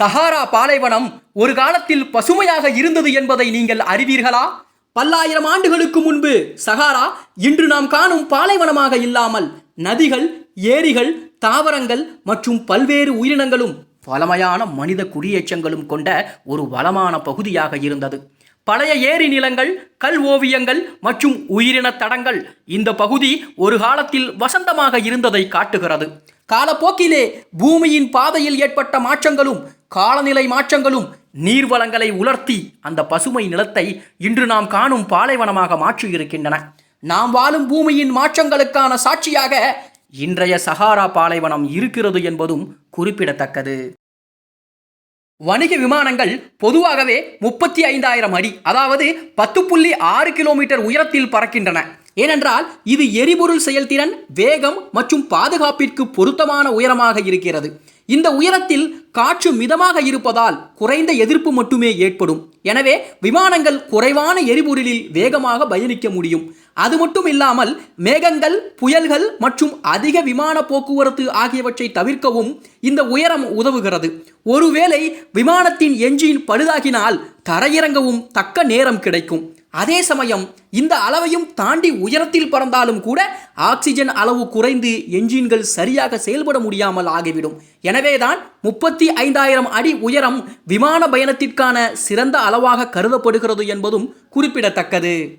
சஹாரா பாலைவனம் ஒரு காலத்தில் பசுமையாக இருந்தது என்பதை நீங்கள் அறிவீர்களா? பல்லாயிரம் ஆண்டுகளுக்கு முன்பு சஹாரா இன்று நாம் காணும் பாலைவனமாக இல்லாமல் நதிகள் ஏரிகள் தாவரங்கள் மற்றும் பல்வேறு உயிரினங்களும் பழமையான மனித குடியேற்றங்களும் கொண்ட ஒரு வளமான பகுதியாக இருந்தது. பழைய ஏரி நிலங்கள் கல் ஓவியங்கள் மற்றும் உயிரின தடங்கள் இந்த பகுதி ஒரு காலத்தில் வசந்தமாக இருந்ததை காட்டுகிறது. காலப்போக்கிலே பூமியின் பாதையில் ஏற்பட்ட மாற்றங்களும் காலநிலை மாற்றங்களும் நீர்வளங்களை உலர்த்தி அந்த பசுமை நிலத்தை இன்று நாம் காணும் பாலைவனமாக மாற்றியிருக்கின்றன. நாம் வாழும் பூமியின் மாற்றங்களுக்கான சாட்சியாக இன்றைய சஹாரா பாலைவனம் இருக்கிறது என்பதும் குறிப்பிடத்தக்கது. வணிக விமானங்கள் பொதுவாகவே முப்பத்தி ஐந்தாயிரம் அடி அதாவது பத்து புள்ளி ஆறு கிலோமீட்டர் உயரத்தில் பறக்கின்றன. ஏனென்றால் இது எரிபொருள் செயல்திறன் வேகம் மற்றும் பாதுகாப்பிற்கு பொருத்தமான உயரமாக இருக்கிறது. இந்த உயரத்தில் காற்று மிதமாக இருப்பதால் குறைந்த எதிர்ப்பு மட்டுமே ஏற்படும். எனவே விமானங்கள் குறைவான எரிபொருளில் வேகமாக பயணிக்க முடியும். அது மட்டும் இல்லாமல் மேகங்கள் புயல்கள் மற்றும் அதிக விமான போக்குவரத்து ஆகியவற்றை தவிர்க்கவும் இந்த உயரம் உதவுகிறது. ஒருவேளை விமானத்தின் என்ஜின் பழுதாகினால் தரையிறங்கவும் தக்க நேரம் கிடைக்கும். அதே சமயம் இந்த அளவையும் தாண்டி உயரத்தில் பறந்தாலும் கூட ஆக்சிஜன் அளவு குறைந்து என்ஜின்கள் சரியாக செயல்பட முடியாமல் ஆகிவிடும். எனவேதான் முப்பத்தி ஐந்தாயிரம் அடி உயரம் விமான பயணத்திற்கான சிறந்த அளவாக கருதப்படுகிறது என்பதும் குறிப்பிடத்தக்கது.